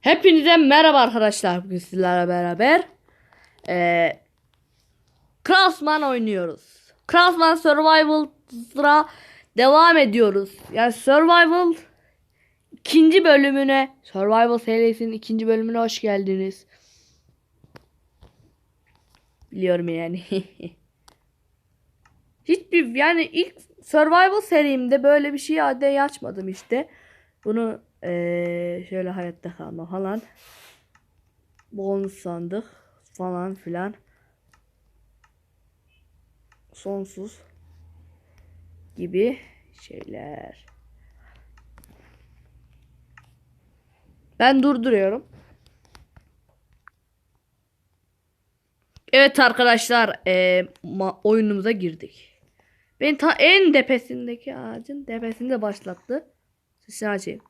Hepinize merhaba arkadaşlar. Bugün sizlerle beraber eee Craftsman oynuyoruz. Craftsman Survival'a devam ediyoruz. Yani Survival ikinci bölümüne Survival serisinin ikinci bölümüne hoş geldiniz. Biliyorum yani. Hiçbir yani ilk Survival serimde böyle bir şey adaya açmadım işte. Bunu eee, şöyle hayatta kalma falan. Bonus sandık falan filan. Sonsuz gibi şeyler. Ben durduruyorum. Evet arkadaşlar ma- oyunumuza girdik. Ben ta en tepesindeki ağacın tepesinde başlattı. Sesini açayım.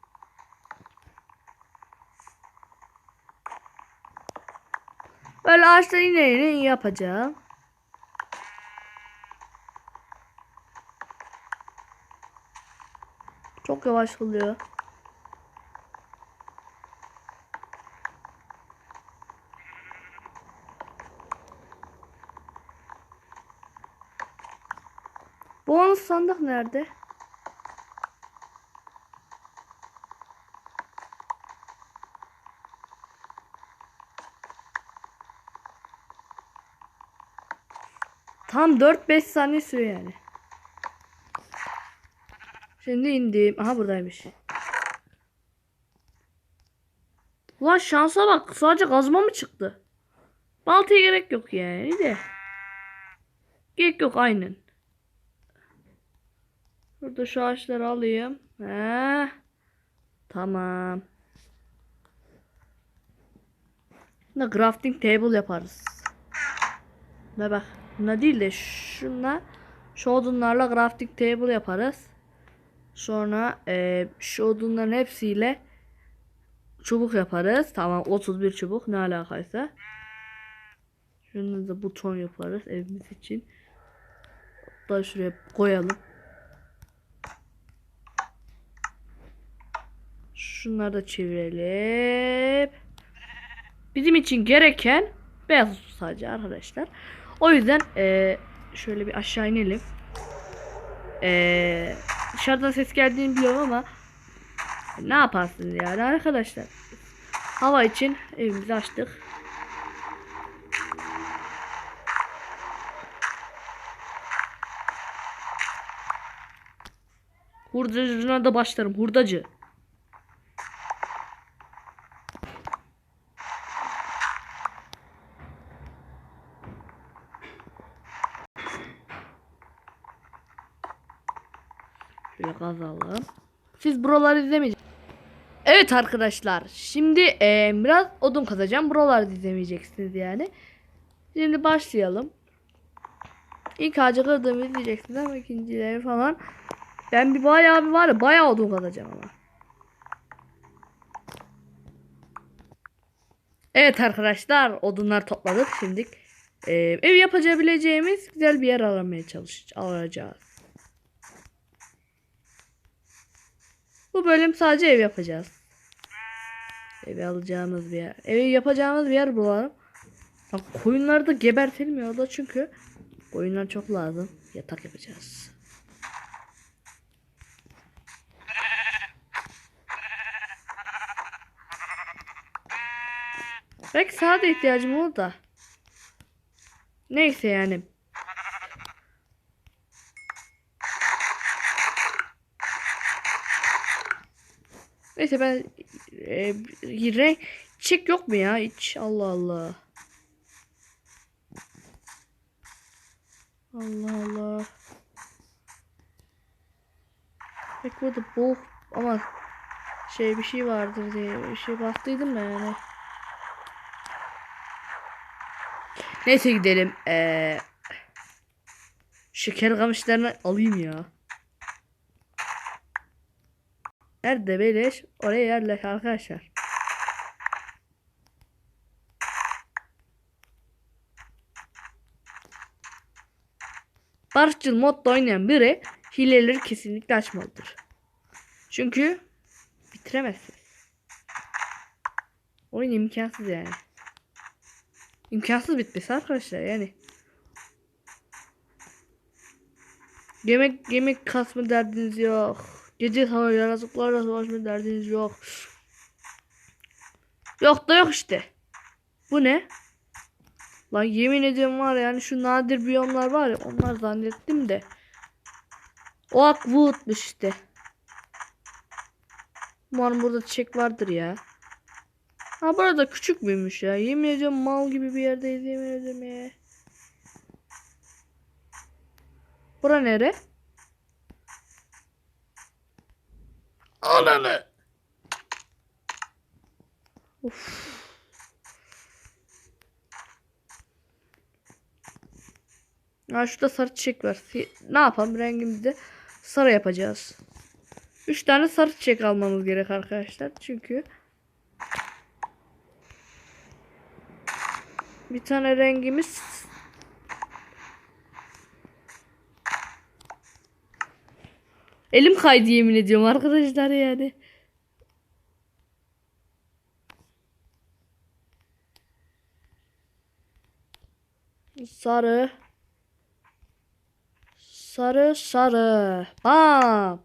Böyle ağaçtan ine ine yapacağım. Çok yavaş oluyor. Bonus sandık nerede? Tam 4-5 saniye sürüyor yani. Şimdi indim. Aha buradaymış. Ulan şansa bak. Sadece kazma mı çıktı? Baltaya gerek yok yani de. Gerek yok aynen. Burada şu ağaçları alayım. He. Tamam. Şimdi crafting table yaparız. Ne bak. Buna değil de şunla şu odunlarla crafting table yaparız. Sonra e, şu hepsiyle çubuk yaparız. Tamam 31 çubuk ne alakaysa. Şunu da buton yaparız evimiz için. Hatta şuraya koyalım. Şunları da çevirelim. Bizim için gereken beyaz su sadece arkadaşlar. O yüzden eee, şöyle bir aşağı inelim. Eee, dışarıdan ses geldiğini biliyorum ama ne yaparsınız yani arkadaşlar. Hava için evimizi açtık. Hurdacına da başlarım. Hurdacı. Şöyle kazalım. Siz buraları izlemeyeceksiniz. Evet arkadaşlar. Şimdi eee, biraz odun kazacağım. Buraları izlemeyeceksiniz yani. Şimdi başlayalım. İlk ağacı kırdığımı izleyeceksiniz ama ikincileri falan. Ben bir bayağı bir var ya bayağı odun kazacağım ama. Evet arkadaşlar odunlar topladık şimdi. eee, ev yapabileceğimiz güzel bir yer aramaya çalışacağız. Bu bölüm sadece ev yapacağız. Evi alacağımız bir yer. Evi yapacağımız bir yer bulalım. Bak koyunları da gebertelim ya da çünkü koyunlar çok lazım. Yatak yapacağız. Belki sana da ihtiyacım olur da. Neyse yani. Neyse ben e, renk çiçek yok mu ya hiç Allah Allah. Allah Allah. Pek burada bu ama şey bir şey vardır diye bir şey baktıydım da yani. Neyse gidelim. Ee, şeker kamışlarını alayım ya. Nerede beleş? Oraya yerleş arkadaşlar. Barışçıl modda oynayan biri hileleri kesinlikle açmalıdır. Çünkü bitiremezsin. Oyun imkansız yani. İmkansız bitmesi arkadaşlar yani. Yemek yemek kasma derdiniz yok. Gece hava yaratıklarla savaşma derdiniz yok. Yok da yok işte. Bu ne? Lan yemin ediyorum var ya, yani şu nadir biyomlar var ya onlar zannettim de. Oakwood'muş işte. Umarım burada çiçek vardır ya. Ha burada küçük müymüş ya? Yemin ediyorum mal gibi bir yerdeyiz yemin ediyorum ya. Bura nere? Ananı. Of. Ha şurada sarı çiçek var. Ne yapalım rengimizi sarı yapacağız. 3 tane sarı çiçek almamız gerek arkadaşlar. Çünkü bir tane rengimiz Elim kaydı yemin ediyorum arkadaşlar yani. Sarı. Sarı sarı. Bam.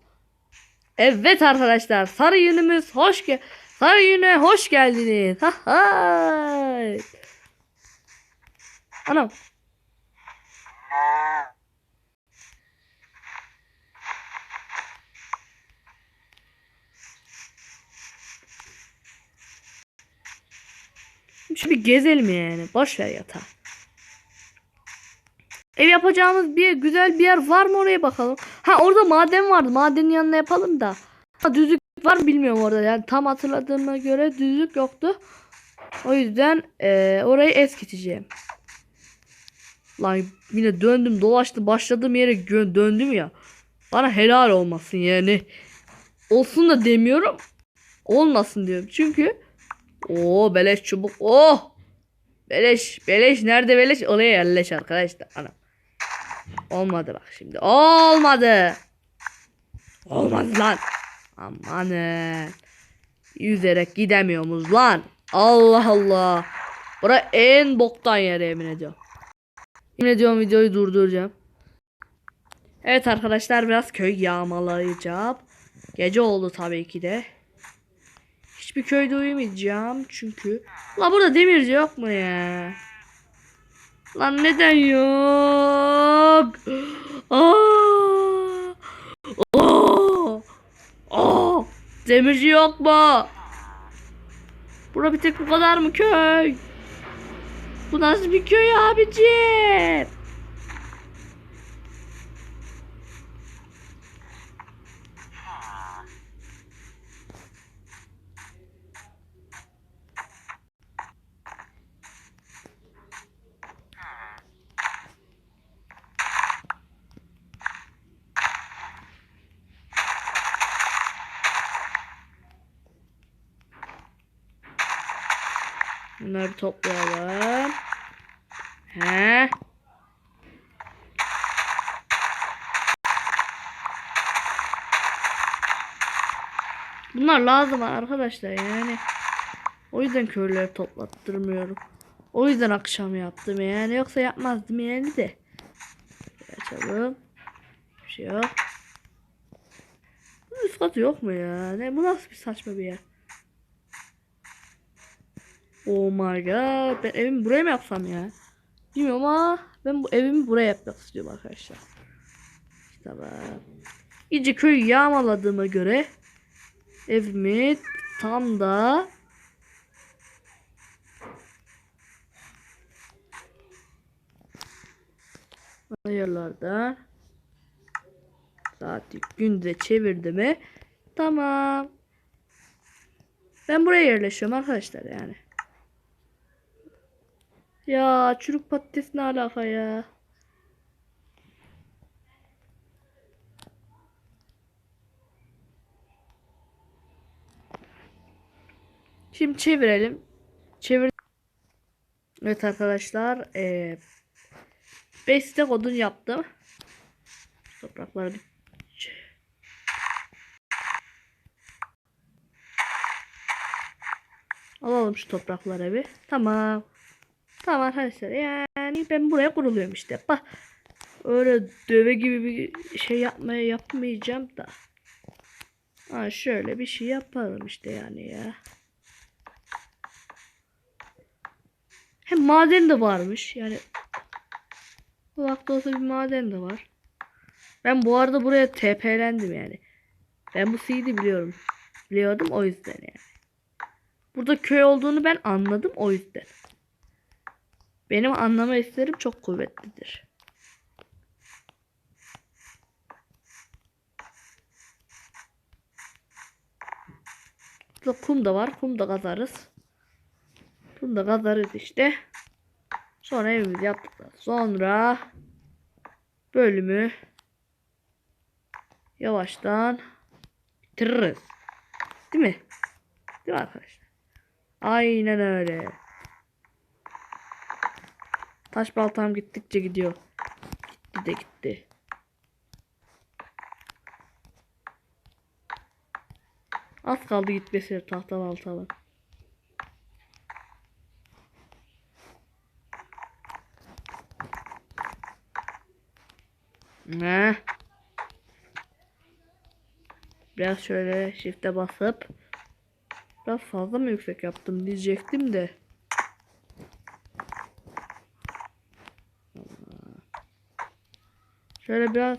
Evet arkadaşlar sarı yünümüz hoş gel sarı yüne hoş geldiniz. Ha ha. Anam. Bir gezelim yani. Boş ver yatağı. Ev yapacağımız bir güzel bir yer var mı oraya bakalım. Ha orada maden vardı. Madenin yanına yapalım da. Ha, düzlük var mı bilmiyorum orada. Yani tam hatırladığıma göre düzlük yoktu. O yüzden eee, orayı eskiteceğim. Lan yine döndüm dolaştım başladığım yere döndüm ya. Bana helal olmasın yani. Olsun da demiyorum. Olmasın diyorum. Çünkü o beleş çubuk. Oh! Beleş, beleş nerede beleş? Oraya yerleş arkadaşlar. Ana. Olmadı bak şimdi. Olmadı. Olmadı lan. Amanın. Yüzerek gidemiyoruz lan. Allah Allah. Bura en boktan yer yemin ediyorum. Yemin ediyorum videoyu durduracağım. Evet arkadaşlar biraz köy yağmalayacağım. Gece oldu tabii ki de. Hiçbir köyde uyumayacağım çünkü. La burada demirci yok mu ya? Lan neden yok? Aa! Aa! Aa! Demirci yok mu? Bura bir tek bu kadar mı köy? Bu nasıl bir köy abicim? Toplayalım. He. Bunlar lazım arkadaşlar yani. O yüzden köyleri toplattırmıyorum. O yüzden akşam yaptım yani. Yoksa yapmazdım yani de. Açalım. Bir şey yok. Üst katı yok mu ya? Ne, bu nasıl bir saçma bir yer? Oh my god. Ben evimi buraya mı yapsam ya? Bilmiyorum ama ben bu evimi buraya yapmak istiyorum arkadaşlar. Tamam. İyice köyü yağmaladığıma göre evimi tam da ayarlarda saati günde çevirdi mi tamam ben buraya yerleşiyorum arkadaşlar yani ya çürük patates ne alaka ya Şimdi çevirelim. Çevir. Evet arkadaşlar. Ee, 5 stack odun yaptım. Toprakları bir Alalım şu toprakları bir. Tamam. Tamam arkadaşlar yani ben buraya kuruluyorum işte. Bak öyle döve gibi bir şey yapmaya yapmayacağım da. Ha şöyle bir şey yaparım işte yani ya. Hem maden de varmış yani. Bu vakti olsa bir maden de var. Ben bu arada buraya TP'lendim yani. Ben bu CD biliyorum. Biliyordum o yüzden yani. Burada köy olduğunu ben anladım o yüzden. Benim anlama hislerim çok kuvvetlidir. Kum da var. Kum da kazarız. Kum da kazarız işte. Sonra evimizi yaptıktan sonra bölümü yavaştan bitiririz. Değil mi? Değil mi arkadaşlar? Aynen öyle. Taş baltam gittikçe gidiyor. Gitti de gitti. Az kaldı gitmesi tahta baltamın. Ne? Biraz şöyle shift'e basıp biraz fazla mı yüksek yaptım diyecektim de. Şöyle biraz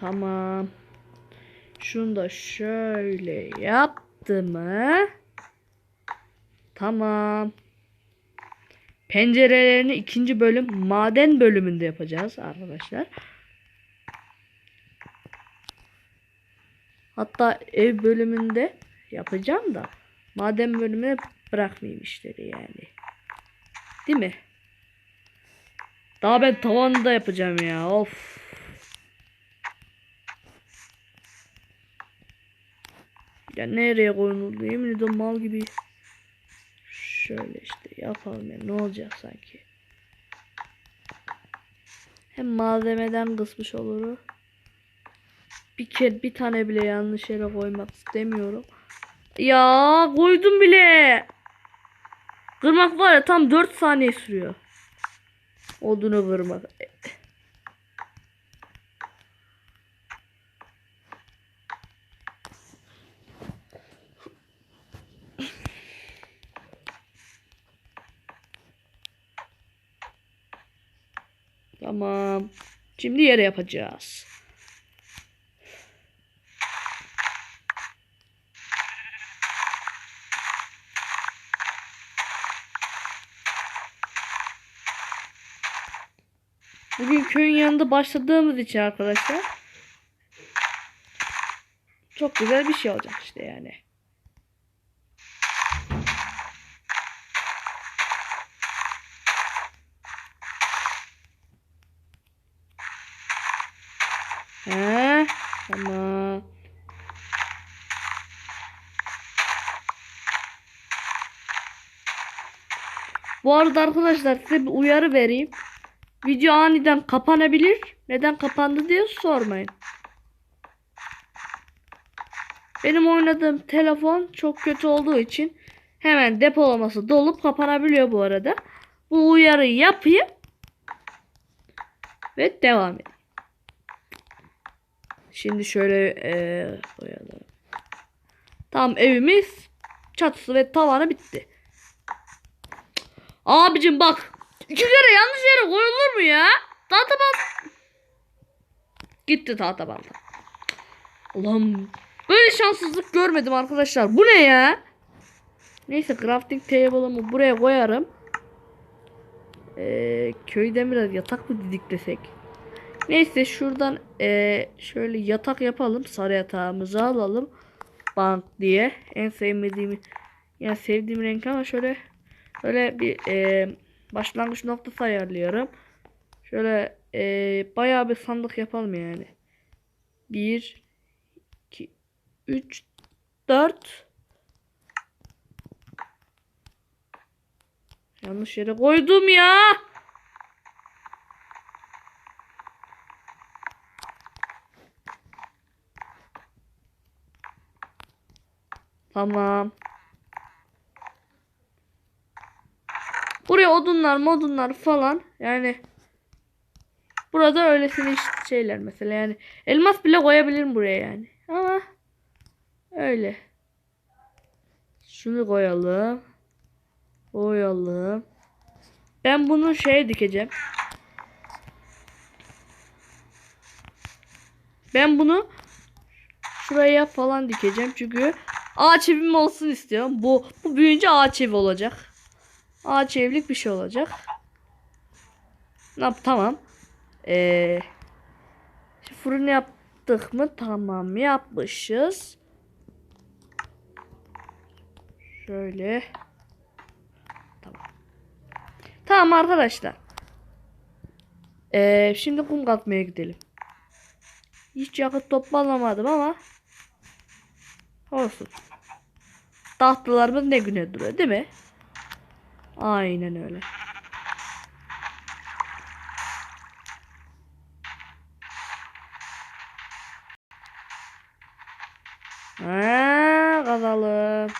Tamam. Şunu da şöyle yaptı mı? Tamam. Pencerelerini ikinci bölüm maden bölümünde yapacağız arkadaşlar. Hatta ev bölümünde yapacağım da maden bölümüne bırakmayayım işleri yani. Değil mi? Daha ben tavanı da yapacağım ya. Of. Ya nereye koyuldu? Yemin ediyorum mal gibi. Şöyle işte yapalım ya. Ne olacak sanki? Hem malzemeden kısmış olur. Bir kere bir tane bile yanlış yere koymak istemiyorum. Ya koydum bile. Kırmak var ya tam 4 saniye sürüyor. Odunu kırmak. Tamam. Şimdi yere yapacağız. Bugün köyün yanında başladığımız için arkadaşlar çok güzel bir şey olacak işte yani. He, tamam. Bu arada arkadaşlar size bir uyarı vereyim. Video aniden kapanabilir. Neden kapandı diye sormayın. Benim oynadığım telefon çok kötü olduğu için hemen depolaması dolup kapanabiliyor bu arada. Bu uyarıyı yapayım. Ve devam edeyim. Şimdi şöyle eee koyalım. Tam evimiz çatısı ve tavanı bitti. Abicim bak. İki kere yanlış yere koyulur mu ya? Tahta bal... Gitti tahta balta. Ulan böyle şanssızlık görmedim arkadaşlar. Bu ne ya? Neyse crafting table'ımı buraya koyarım. Ee, köyden biraz yatak mı didiklesek? Neyse şuradan eee, şöyle yatak yapalım. Sarı yatağımızı alalım. Bank diye. En sevmediğim yani sevdiğim renk ama şöyle şöyle bir eee, başlangıç noktası ayarlıyorum. Şöyle e, bayağı bir sandık yapalım yani. 1 2 3 4 Yanlış yere koydum ya. Tamam. Buraya odunlar modunlar falan yani burada öylesine şeyler mesela yani elmas bile koyabilirim buraya yani. Ama öyle. Şunu koyalım koyalım. Ben bunu şeye dikeceğim. Ben bunu şuraya falan dikeceğim çünkü ağaç evim olsun istiyorum. Bu bu büyüyünce ağaç evi olacak Ağaç evlik bir şey olacak. Ne yap tamam. Ee, fırın yaptık mı? Tamam yapmışız. Şöyle. Tamam. Tamam arkadaşlar. Ee, şimdi kum katmaya gidelim. Hiç yakıt toplamadım ama olsun. Tahtalarımız ne güne duruyor değil mi? Aynen öyle. Ha, kazalım.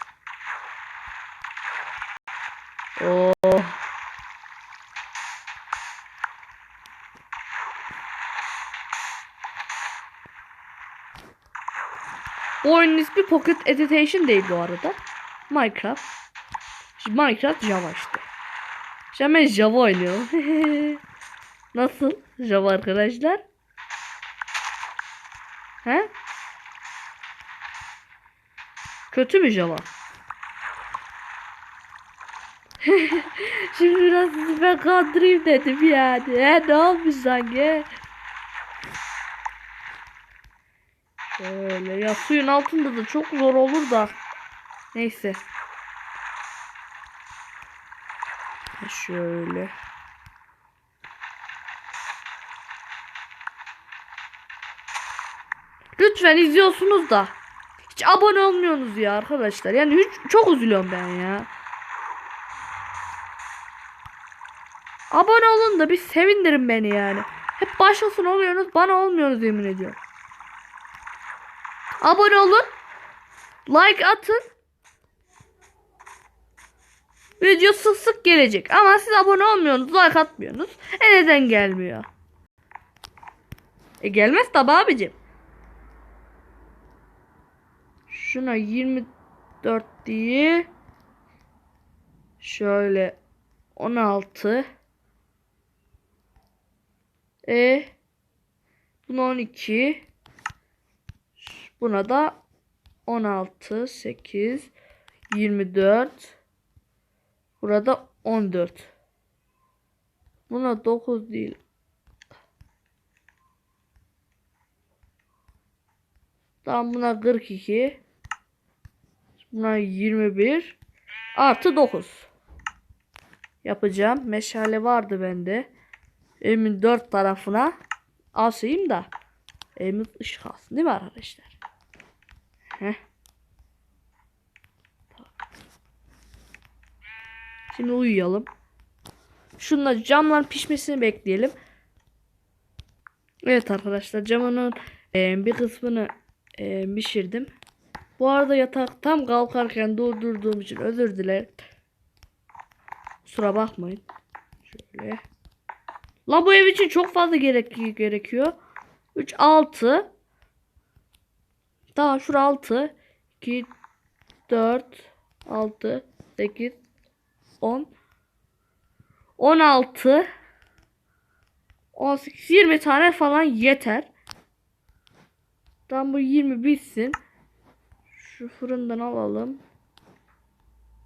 Oh. Bu oyunun ismi Pocket Edition değil bu arada. Minecraft. Minecraft Java işte. Şimdi ben Java oynuyorum. Nasıl Java arkadaşlar? He? Kötü mü Java? Şimdi biraz sizi ben kandırayım dedim yani. He ne olmuş sanki? Şöyle ya suyun altında da çok zor olur da. Neyse. Şöyle. Lütfen izliyorsunuz da. Hiç abone olmuyorsunuz ya arkadaşlar. Yani hiç, çok üzülüyorum ben ya. Abone olun da bir sevindirin beni yani. Hep başkasına oluyorsunuz bana olmuyorsunuz yemin ediyorum. Abone olun. Like atın. Video sık sık gelecek. Ama siz abone olmuyorsunuz. Like atmıyorsunuz. E neden gelmiyor? E gelmez tabi abicim. Şuna 24 diye. Şöyle 16. E buna 12. Buna da 16, 8, 24. Burada 14. Buna 9 değil. Tamam buna 42. Buna 21. Artı 9. Yapacağım. Meşale vardı bende. Evimin dört tarafına asayım da evimiz ışık alsın değil mi arkadaşlar? Heh. Şimdi uyuyalım. Şunla camların pişmesini bekleyelim. Evet arkadaşlar camının e, bir kısmını e, pişirdim. Bu arada yatak tam kalkarken durdurduğum için özür dilerim. Kusura bakmayın. Şöyle. La bu ev için çok fazla gerek gerekiyor. 3 6 Daha şura 6 2 4 6 8 10 16 18 20 tane falan yeter. Tam bu 20 bitsin. Şu fırından alalım.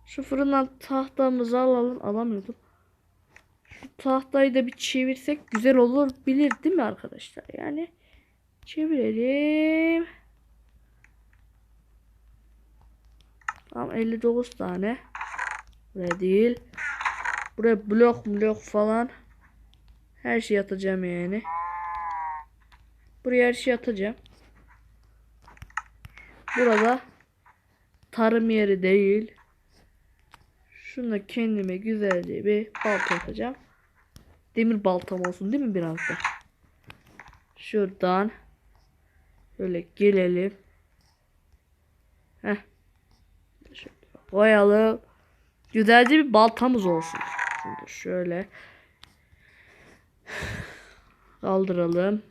Şu fırından tahtamızı alalım. Alamıyordum. Şu tahtayı da bir çevirsek güzel olur bilir değil mi arkadaşlar? Yani çevirelim. Tamam 59 tane. Buraya değil. Buraya blok blok falan. Her şey atacağım yani. Buraya her şey atacağım. Burada tarım yeri değil. Şunu kendime güzelce bir balta yapacağım. Demir baltam olsun değil mi biraz da? Şuradan böyle gelelim. Heh. koyalım. Güzelce bir baltamız olsun. Şimdi şöyle kaldıralım.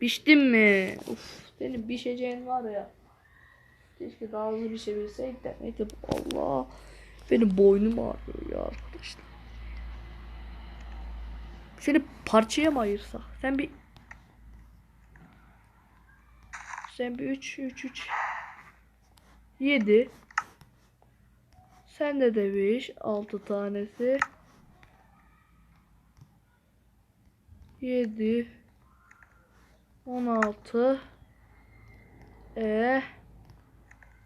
Piştin mi? Uf, senin pişeceğin var ya. Keşke daha hızlı bir. Neyse Allah. Benim boynum ağrıyor ya arkadaşlar. Seni parçaya mı ayırsak? Sen bir sen bir 3 3 3 7 Sen de de 5 6 tanesi 7 16 E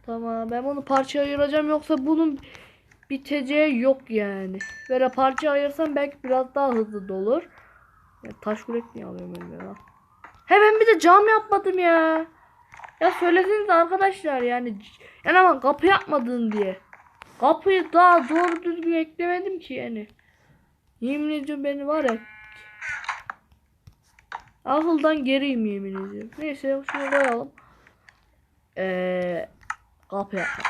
Tamam ben bunu parçaya ayıracağım yoksa bunun biteceği yok yani. Böyle parça ayırsam belki biraz daha hızlı dolur. Ya taş kürek niye alıyorum elime ya? He ben bir de cam yapmadım ya. Ya söyleseniz arkadaşlar yani. Yani ama kapı yapmadın diye. Kapıyı daha doğru düzgün eklemedim ki yani. Yemin ediyorum beni var ya. Akıldan geriyim yemin ediyorum. Neyse şunu koyalım. Eee kapı yapma.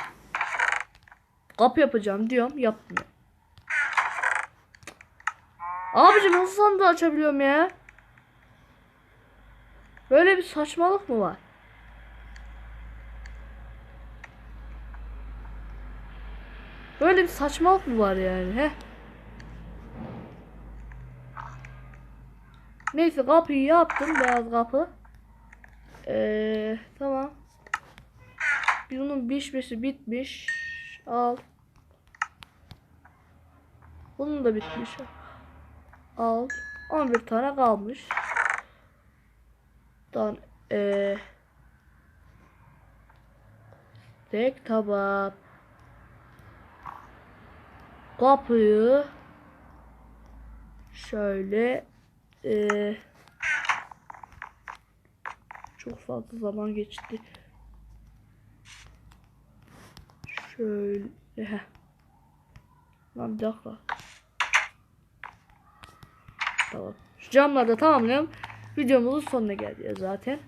Kapı yapacağım diyorum yapmıyor. Abicim nasıl sandığı açabiliyorum ya? Böyle bir saçmalık mı var? Böyle bir saçmalık mı var yani he? Neyse kapıyı yaptım beyaz kapı. Ee, tamam. Bunun pişmesi bitmiş. Al. Bunun da bitmiş. Al. 11 tane kalmış. Dan ee, tek tabak. Kapıyı şöyle ee, çok fazla zaman geçti. Şöyle. heh. Lan bir dakika. Tamam. Şu camları da tamamlayalım. Videomuzun sonuna geldi zaten.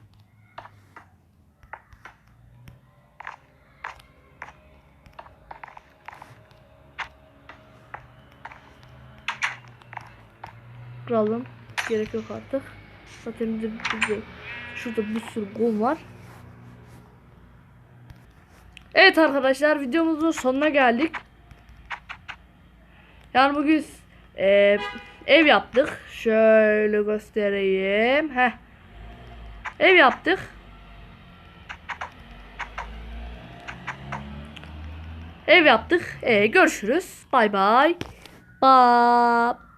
Kıralım. Gerek yok artık. Zaten bizim şurada bir sürü kum var. Evet arkadaşlar videomuzun sonuna geldik. Yani bugün e, ev yaptık. Şöyle göstereyim. Heh. Ev yaptık. Ev yaptık. E, görüşürüz. Bay bay. Bye.